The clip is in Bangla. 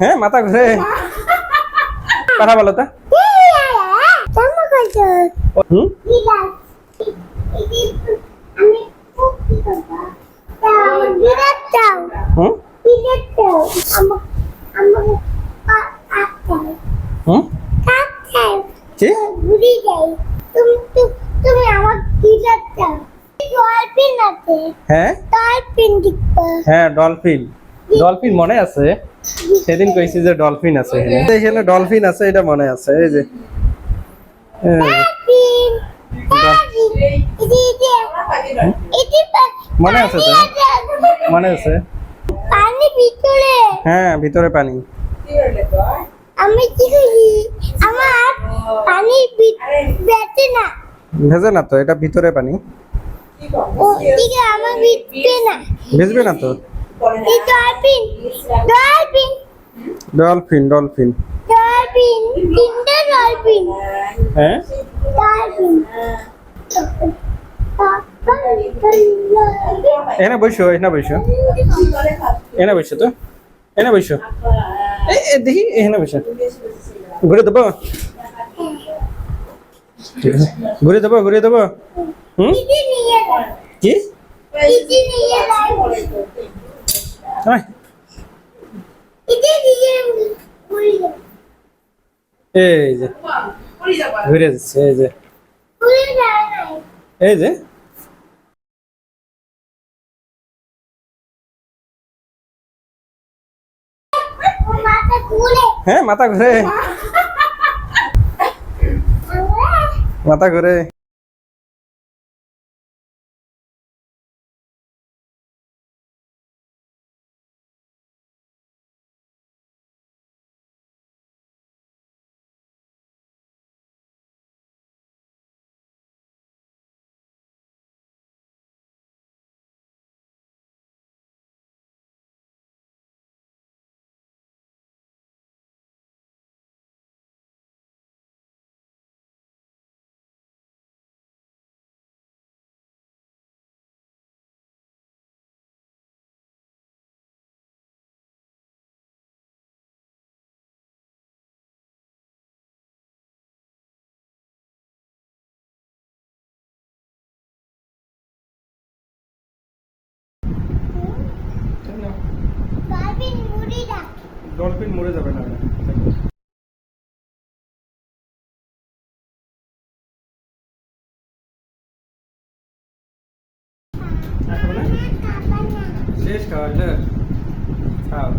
হ্যাঁ মাথা ঘুরে কথা বলো তো। তুমি আমার হ্যাঁ? ডলফিন হ্যাঁ ডলফিন। ডলফিন মনে আছে? সেদিন কইছি যে ডলফিন আছে এখানে। এখানে ডলফিন আছে এটা মনে আছে এই যে। মনে আছে তো? মনে আছে? পানি ভিতরে। হ্যাঁ ভিতরে পানি। আমি কি করি? আমার পানি বেঁচে না। ভেজে না তো? এটা ভিতরে পানি। ভিজবে না। ভিজবে না তো? Dolphin dolphin. Dolphin dolphin. Dolphin তিনটে ডলফিন। হ্যাঁ? ডলফিন। এনে বসো এনে বসো। এনে বসো তো। এনে বসো। দেখি এখানে বসো। ঘুরে দেবো? ঘুরে দেবো ঘুরে দেবো। হুম? দিদি নিয়ে কি? নিয়ে এই যে। এই যে। এই যে। হ্যাঁ মাথা ঘুরে। মাথা ঘুরে। ডলফিন মরে যাবে না। শেষ খাওয়া হ্যাঁ। খাও।